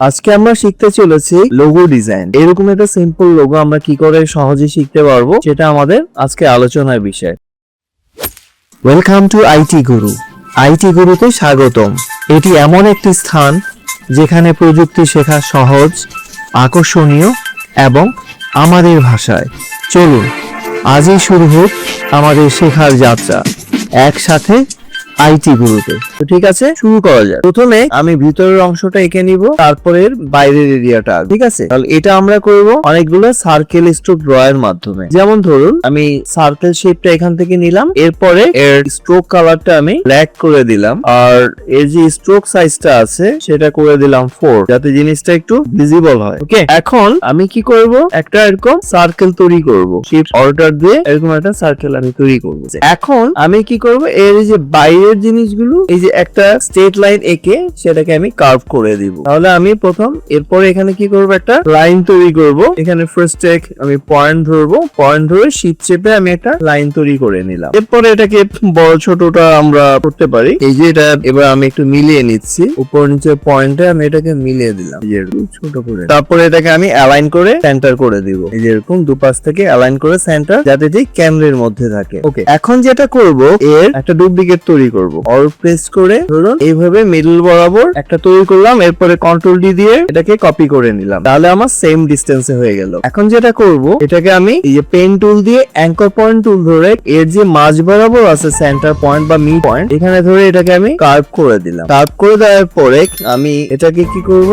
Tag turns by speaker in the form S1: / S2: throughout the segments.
S1: আজকে আমরা শিখতে চলেছি লোগো ডিজাইন এরকম একটা সিম্পল লোগো আমরা কি করে সহজে শিখতে পারব সেটা আমাদের আজকে আলোচনার বিষয়। Welcome to IT Guru IT গুরুতে স্বাগতম। এটি এমন একটি স্থান যেখানে প্রযুক্তি শেখা সহজ, আকর্ষণীয় এবং আমাদের ভাষায়। চলুন, আজই শুরু হোক আমাদের শেখার যাত্রা। একসাথে আইটি গুরুতে তো ঠিক আছে, শুরু করা যাক। প্রথমে আমি ভিতরের অংশটা এঁকে নিব তারপরে বাইরের এরিয়াটা ঠিক আছে? তাহলে এটা আমরা করব অনেকগুলো সার্কেল স্ট্রোক ড্রয়ের মাধ্যমে। যেমন ধরুন, আমি সার্কেল শেপটা এখান থেকে নিলাম, এরপরে এর স্ট্রোক কালারটা আমি ব্ল্যাক করে দিলাম, আর এর যে স্ট্রোক সাইজটা আছে, সেটা করে দিলাম ফোর যাতে জিনিসটা একটু ভিজিবল হয়। ওকে এখন আমি কি করব? একটা এরকম সার্কেল তৈরি করব। শিফট অর্ডার দিয়ে এরকম একটা সার্কেল আমি তৈরি করব। এখন আমি কি করব? এর যে বাইরের জিনিসগুলো, এই যে একটা স্ট্রেট লাইন এঁকে সেটাকে আমি কার্ভ করে দিব। তাহলে আমি প্রথম, এরপরে এখানে কি করব? একটা লাইন তৈরি করব। এখানে ফার্স্ট এক আমি পয়েন্ট ধরবো। পয়েন্ট ধরে শীত চেপে আমি একটা লাইন তৈরি করে নিলাম। এরপরে এটাকে বড় ছোটটা আমরা করতে পারি। এই যে এটা এবার আমি একটু মিলিয়ে নিচ্ছি। উপর নিচে পয়েন্টে আমি এটাকে মিলিয়ে দিলাম। এই যে ছোট করে। তারপরে এটাকে আমি অ্যালাইন করে সেন্টার করে দিব। এই যে এরকম দুপাশ থেকে অ্যালাইন করে সেন্টার যাতে ঠিক ক্যামেরার মধ্যে থাকে। ওকে এখন যেটা করব, এর একটা ডুপ্লিকেট তৈরি করব। অল প্রেস করে ধরুন, এইভাবে মিডল বরাবর একটা তৈরি করলাম, এরপরে কন্ট্রোল ডি দিয়ে এটাকে কপি করে নিলাম। তাহলে আমার সেম ডিস্টেন্সে হয়ে গেল। এখন যেটা করব, এটাকে আমি যে পেন টুল দিয়ে অ্যাঙ্কর পয়েন্ট টুল ধরে, এর যে মাঝ বরাবর আছে সেন্টার পয়েন্ট বা মিড পয়েন্ট এখানে ধরে এটাকে আমি কার্ভ করে দিলাম। কার্ভ করে দেওয়ার পরে আমি এটাকে কি করব?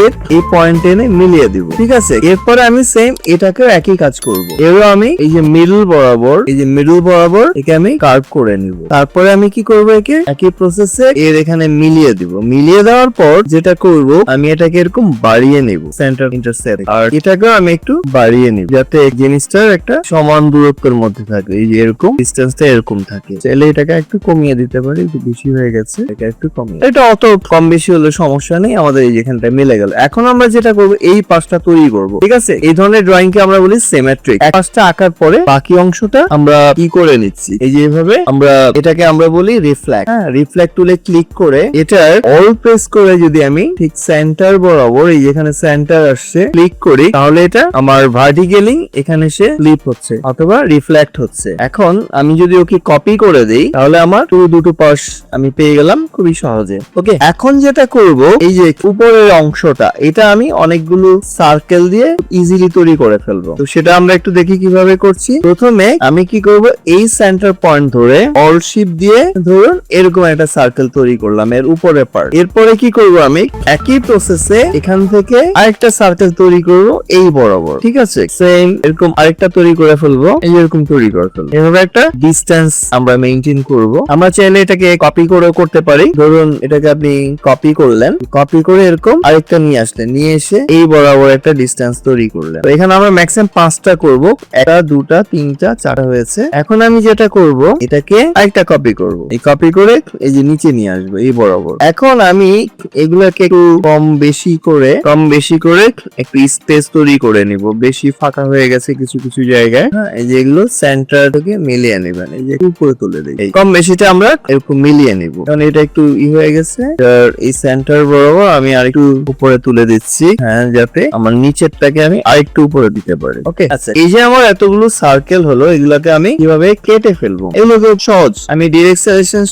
S1: এর, এই পয়েন্ট এনে মিলিয়ে দিব। ঠিক আছে? এরপরে আমি সেম এটাকেও একই কাজ করব। এরও আমি এই যে মিডল বরাবর, এই যে মিডল বরাবর একে আমি কার্ভ করে নিব। তারপরে আমি কি করব? একে? একই প্রসেসে এর এখানে মিলিয়ে দিব। মিলিয়ে দেওয়ার পর যেটা করব, আমি এটাকে এরকম বাড়িয়ে নিব সেন্টার ইন্টারসেক্ট আর এটাকেও আমি একটু বাড়িয়ে নিব, যাতে জিনিসটার একটা সমান দূরত্বের মধ্যে থাকে। এই যে এরকম ডিস্টেন্সটা এরকম থাকে। চাইলে এটাকে একটু কমিয়ে দিতে পারি, একটু বেশি হয়ে গেছে এটা একটু কমিয়ে এটা অত কম বেশি হলে সমস্যা নেই, আমাদের এই যেখানটা মিলে গেল। এখন আমরা যেটা করব, এই পাশটা তৈরি করব। ঠিক আছে? এই ধরনের ড্রয়িং কে আমরা বলি সিমেট্রিক পাশটা আঁকার পরে বাকি অংশটা আমরা কি করে নিচ্ছি? এই যে এভাবে আমরা এটাকে আমরা বলি রিফ্লেক্ট হ্যাঁ রিফ্লেক্ট টুলে ক্লিক করে এটার অল প্রেস করে যদি আমি ঠিক সেন্টার বরাবর এই যেখানে সেন্টার আসছে ক্লিক করি, তাহলে এটা আমার ভার্টিক্যালি এখানে সে ফ্লিপ হচ্ছে অথবা রিফ্লেক্ট হচ্ছে। এখন আমি যদি ওকে কপি করে দেই, তাহলে আমার পুরো দুটো পাশ আমি পেয়ে গেলাম খুবই সহজে। ওকে, এখন যেটা করব, এই যে উপরের অংশটা, এটা আমি অনেকগুলো সার্কেল দিয়ে ইজিলি তৈরি করে ফেলব। তো সেটা আমরা একটু দেখি কীভাবে করছি। প্রথমে আমি কি করব, এই সেন্টার পয়েন্ট ধরে অল শিপ দিয়ে ধরুন এরকম একটা সার্কেল তৈরি করলাম এর উপরে পার্ট এরপরে কি করব আমি? একই প্রসেসে এখান থেকে আরেকটা সার্কেল তৈরি করব এই বরাবর, ঠিক আছে? সেম এরকম আরেকটা তৈরি করে ফেলব, এই এরকম তৈরি করে ফেলব। এভাবে একটা ডিস্টেন্স আমরা মেনটেন করব। আমরা চাইলে এটাকে কপি করে করতে পারি। ধরুন, এটাকে আপনি কপি করলেন কপি করে এরকম আরেকটা নিয়ে আসলেন, নিয়ে এসে এই বরাবর একটা ডিস্টেন্স তৈরি করলেন। তো এখানে আমরা ম্যাক্সিমাম পাঁচটা করব। একটা, দুটা, তিনটা, চারটা হয়েছে। এখন আমি যেটা করব, এটাকে আরেকটা কপি করব। এই কপি করে এই যে নিচে নিয়ে আসব, এই বরাবর। এখন আমি এগুলাকে একটু কম বেশি করে, কম বেশি করে একটু স্পেস তৈরি করে নিব। বেশি ফাঁকা হয়ে গেছে কিছু কিছু জায়গায়। হ্যাঁ এই যে এগুলো সেন্টার থেকে মিলিয়ে নেবেন। এই যে উপরে তুলে দিই। কম বেশিটা আমরা এরকম মিলিয়ে নিব। কারণ এটা একটু ই হয়ে গেছে। আর এই সেন্টার বরাবর আমি আরেকটু উপরে তুলে দিচ্ছি। হ্যাঁ যাতে আমার নিচেরটাকে আমি আরেকটু উপরে দিতে পারি। ওকে আচ্ছা। এই যে আমার এতগুলো সার্কেল হলো, এগুলাকে আমি কীভাবে কেটে ফেলব? এগুলো খুব সহজ। আমি ডিরেক্ট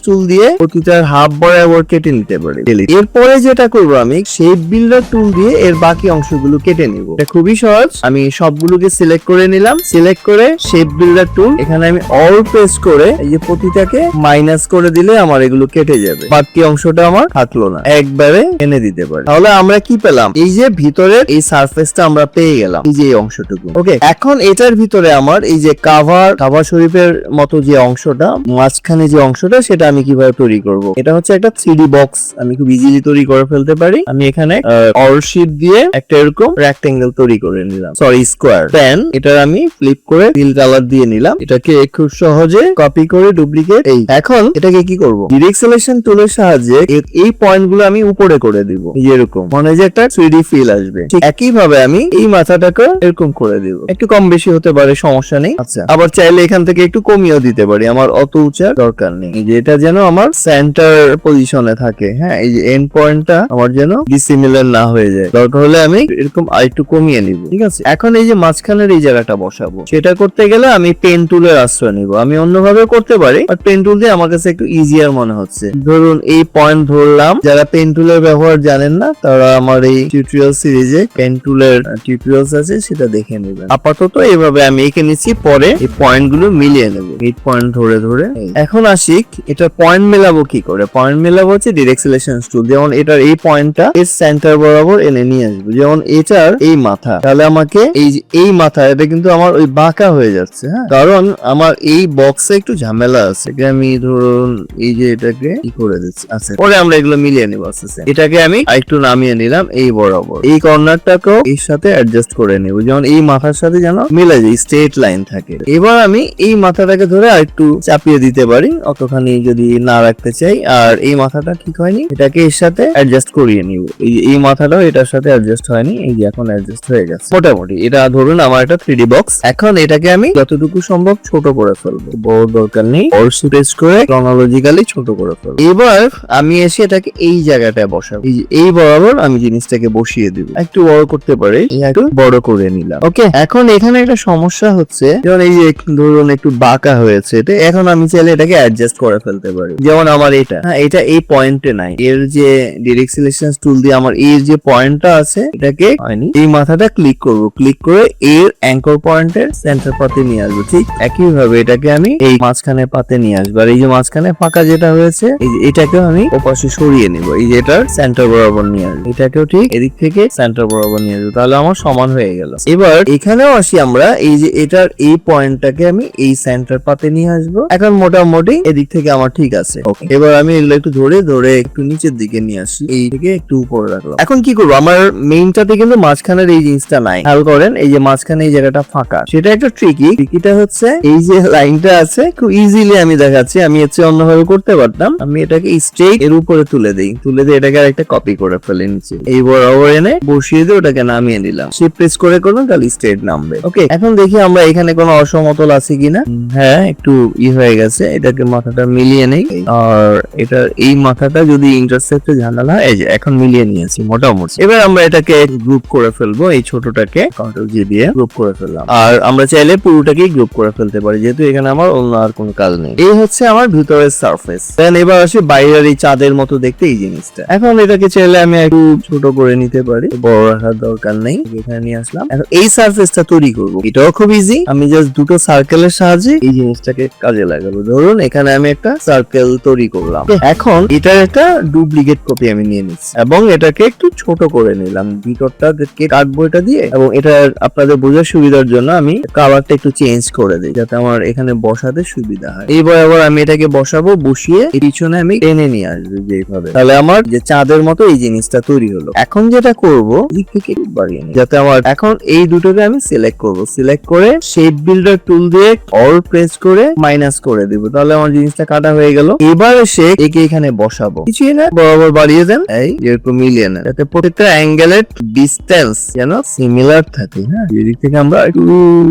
S1: টুল দিয়ে প্রতিটার হাফ বরাবর কেটে নিতে পারি। এরপরে যেটা করব আমি শেপ বিল্ডার টুল দিয়ে এর বাকি অংশগুলো কেটে নিব। এটা খুবই সহজ। আমি সবগুলোকে সিলেক্ট করে নিলাম। সিলেক্ট করে শেপ বিল্ডার টুল এখানে আমি অল প্রেস করে এই যে প্রতিটাকে মাইনাস করে দিলে আমার এগুলো কেটে যাবে। বাকি অংশটা আমার থাকল না। একবারে এনে দিতে পারি। তাহলে আমরা কি পেলাম? এই যে ভিতরের এই সারফেসটা আমরা পেয়ে গেলাম। এই যে অংশটুকু। ওকে, এখন এটার ভিতরে আমার এই যে কাভার কাভার শরীফের মতো যে অংশটা, মাঝখানে যে অংশটা সেটা আমি কীভাবে তৈরি করব? এটা হচ্ছে একটা থ্রি বক্স আমি খুব ইজিলি তৈরি করে ফেলতে পারি। আমি এখানে অল শিট দিয়ে একটা এরকম রেক্টেঙ্গেল তৈরি করে নিলাম। সরি স্কোয়ার দেন এটা আমি ফ্লিপ করে ফিল কালার দিয়ে নিলাম। এটাকে খুব সহজে কপি করে ডুপ্লিকেট এই। এখন, এটাকে কি করব? ডিরেক্ট সিলেকশন টুলের সাহায্যে এই পয়েন্টগুলো আমি উপরে করে দিব। এরকম। মনে যে একটা থ্রি ফিল আসবে। ঠিক একই ভাবে আমি এই মাথাটাকে এরকম করে দিব। একটু কম বেশি হতে পারে, সমস্যা নেই। আচ্ছা। আবার চাইলে এখান থেকে একটু কমিয়েও দিতে পারি। আমার অত উঁচা দরকার নেই। যে এটা যেন আমার সেন্টার পজিশনে থাকে হ্যাঁ? এই যে এন্ড পয়েন্টটা আমার যেন ডিসিমিলার না হয়ে যায়। দরকার হলে আমি এরকম আরেকটু কমিয়ে নিব, ঠিক আছে? এখন এই যে মাঝখানের এই জায়গাটা বসাবো, সেটা করতে গেলে আমি পেন টুলের আশ্রয় নিব। আমি অন্যভাবে করতে পারি বাট পেন টুল দিয়ে আমার কাছে একটু ইজিয়ার মনে হচ্ছে। ধরুন, এই পয়েন্ট ধরলাম, যারা পেন টুলের ব্যবহার জানেন না, তারা আমার এই টিউটোরিয়াল সিরিজে পেন টুলের টিউটোরিয়ালস আছে, সেটা দেখে নেবেন। আপাতত এইভাবে আমি এঁকে নিচ্ছি, পরে এই পয়েন্টগুলো মিলিয়ে নেব। এইট পয়েন্ট ধরে ধরে এখন আসি এটা পয়েন্ট মেলাবো কি করে? পয়েন্ট মেলাবো হচ্ছে ডিরেক্ট সিলেকশন টুল যেমন এটার এই পয়েন্টটা এর সেন্টার বরাবর এনে নিয়ে আসব। যেমন এটার এই মাথা। তাহলে আমাকে এই এই মাথা, এটা কিন্তু আমার ওই বাঁকা হয়ে যাচ্ছে হ্যাঁ? কারণ আমার এই বক্সে একটু ঝামেলা আছে। আমি ধরুন এই যে এটাকে কি করে দিচ্ছি। আচ্ছা পরে আমরা এগুলো মিলিয়ে নিব। আস্তে আস্তে। এটাকে আমি একটু নামিয়ে নিলাম এই বরাবর। এই কর্নারটাকেও এর সাথে অ্যাডজাস্ট করে নেব। যেমন এই মাথার সাথে যেন মিলে যায় স্ট্রেট লাইন থাকে। এবার আমি এই মাথাটাকে ধরে আরেকটু চাপিয়ে দিতে পারি, অতখানি যদি না রাখতে চাই, আর এই মাথাটা ঠিক হয়নি, এটাকে এর সাথে অ্যাডজাস্ট করিয়ে নিব। এই মাথাটাও এটার সাথে অ্যাডজাস্ট হয়নি, এই যে এখন অ্যাডজাস্ট হয়ে গেছে। মোটামুটি, এটা ধরুন আমার একটা থ্রি বক্স এখন এটাকে আমি যতটুকু সম্ভব ছোট করে ফেলব। বড় দরকার নেই, বড় সুটেজ করে ক্রনোলজিক্যালি ছোট করে ফেলব। এবার আমি এসে এটাকে এই জায়গাটায় বসাবো। এই বরাবর আমি জিনিসটাকে বসিয়ে দিব। একটু বড় করতে পারি একটু বড় করে নিলাম। ওকে? এখন এখানে একটা সমস্যা হচ্ছে, যেমন এই যে, ধরুন একটু বাঁকা হয়েছে এখন আমি চাইলে এটাকে অ্যাডজাস্ট করে ফেলতে পারি। যেমন আমার এটা হ্যাঁ এটা এই পয়েন্টে নাই। এর যে ডিরেক্ট সিলেকশন টুল দিয়ে আমার এর যে পয়েন্টটা আছে এটাকে হয়নি। এই মাথাটা ক্লিক করব। ক্লিক করে এর অ্যাঙ্কর পয়েন্টের সেন্টার পাতে নিয়ে আসব। ঠিক একই ভাবে এটাকে আমি এই মাঝখানে পাতে নিয়ে আসব। আর এই যে মাঝখানে ফাঁকা যেটা হয়েছে এই এটাকেও আমি ওপাশে সরিয়ে নিব। এই যে এটার সেন্টার বরাবর নিয়ে আসব। এটাকেও ঠিক এদিক থেকে সেন্টার বরাবর নিয়ে আসব। তাহলে আমার সমান হয়ে গেল। এবার এখানেও আসি আমরা এই যে এটার এই পয়েন্টটাকে আমি এই সেন্টার পাতে নিয়ে আসব। এখন মোটামুটি এদিক থেকে আমার ঠিক আছে। এবার আমি এগুলো একটু ধরে ধরে একটু নিচের দিকে নিয়ে আসি। এই থেকে একটু উপরে রাখলাম। এখন কি করব? আমার মেইনটাতে কিন্তু মাঝখানের এই জিনিসটা নাই। খেয়াল করেন এই যে মাঝখানে এই জায়গাটা ফাঁকা। সেটা একটা ট্রিকি ট্রিকিটা হচ্ছে এই যে লাইনটা আছে খুব ইজিলি আমি দেখাচ্ছি। আমি এর চেয়ে অন্যভাবে করতে পারতাম। আমি এটাকে স্ট্রেট এর উপরে তুলে দিই। তুলে দিয়ে এটাকে আরেকটা কপি করে ফেলে নিচে। এই বরাবর এনে বসিয়ে দিয়ে ওটাকে নামিয়ে নিলাম। সে প্রেস করে করলাম তাহলে স্ট্রেট নামবে। ওকে এখন দেখি আমরা এখানে কোনো অসমতল আছে কিনা। হ্যাঁ একটু ই হয়ে গেছে। এটাকে মাথাটা মিলিয়ে নেই। আর এটা এই মাথাটা যদি ইন্টারসেপ্টে ঝামেলা এই যে এখন মিলিয়ে নিয়েছি মোটামুটি। এবার আমরা এটাকে গ্রুপ করে ফেলব এই ছোটটাকে। কন্ট্রোল জি দিয়ে গ্রুপ করে ফেললাম। আর আমরা চাইলে পুরোটাকেই গ্রুপ করে ফেলতে পারি যেহেতু এখানে আমার অন্য আর কোনো কাজ নেই। এই হচ্ছে আমার ভিতরের সারফেস দেন এবার আসি বাইরের এই চাঁদের মতো দেখতে এই জিনিসটা। এখন এটাকে চাইলে আমি একটু ছোট করে নিতে পারি। বড় রাখার দরকার নেই। এখানে নিয়ে আসলাম। এখন এই সারফেসটা তৈরি করব। এটাও খুব ইজি আমি জাস্ট দুটো সার্কেলের সাহায্যে এই জিনিসটাকে কাজে লাগাবো। ধরুন এখানে আমি একটা সার্কেল তৈরি করলাম। এখন এটার একটা ডুপ্লিকেট কপি আমি নিয়ে নিচ্ছি। এবং এটাকে একটু ছোট করে নিলাম। ভিতরটা কে কাটবো এটা দিয়ে। এবং এটা আপনাদের বোঝার সুবিধার জন্য আমি কালারটা একটু চেঞ্জ করে দিই যাতে আমার এখানে বসাতে সুবিধা হয়। এইবার আবার আমি এটাকে বসাবো বসিয়ে পিছনে আমি টেনে নিয়ে আসব যেভাবে। তাহলে আমার যে চাঁদের মতো এই জিনিসটা তৈরি হলো। এখন যেটা করব দিক থেকে বাড়িয়ে নিই যাতে আমার এখন এই দুটোকে আমি সিলেক্ট করব। সিলেক্ট করে শেপ বিল্ডার টুল দিয়ে অল প্রেস করে মাইনাস করে দিব। তাহলে আমার জিনিসটা কাটা হয়ে গেল। এবার এসে একে এখানে বসাবো। কিছুই না বরাবর বাড়িয়ে দেন। এই যেরকম মিলিয়ে নেন। যাতে প্রত্যেকটা অ্যাঙ্গেলের ডিস্টেন্স যেন সিমিলার থাকে হ্যাঁ? এদিক থেকে আমরা একটু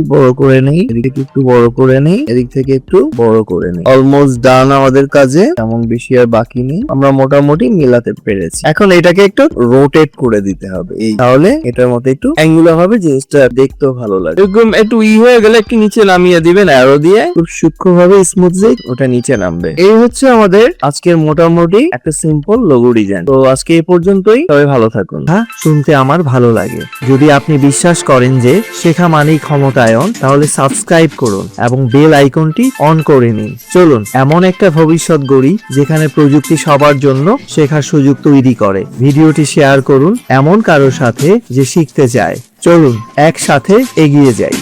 S1: বড় করে নেই। এদিক থেকে একটু বড় করে নেই। এদিক থেকে একটু বড় করে নেই। অলমোস্ট ডান আমাদের কাজে। তেমন বেশি আর বাকি নেই। আমরা মোটামুটি মিলাতে পেরেছি। এখন এটাকে একটু রোটেট করে দিতে হবে। এই তাহলে এটার মধ্যে একটু অ্যাঙ্গুলার হবে জিনিসটা দেখতেও ভালো লাগে। এরকম একটু ই হয়ে গেলে একটু নিচে নামিয়ে দিবেন অ্যারো দিয়ে। খুব সূক্ষ্ম ভাবে স্মুথলি ওটা নিচে নামবে এই হচ্ছে আমাদের আজকের মোটামুটি একটা সিম্পল লোগো ডিজাইন তো আজকে এই পর্যন্তই তবে ভালো থাকুন।
S2: হ্যাঁ শুনতে আমার ভালো লাগে। যদি আপনি বিশ্বাস করেন যে শেখা মানেই ক্ষমতায়ন তাহলে সাবস্ক্রাইব করুন এবং বেল আইকনটি অন করে নিন। চলুন এমন একটা ভবিষ্যৎ গড়ি যেখানে প্রযুক্তি সবার জন্য শেখার সুযোগ তৈরি করে। ভিডিওটি শেয়ার করুন এমন কারোর সাথে যে শিখতে চায়। চলুন একসাথে এগিয়ে যাই।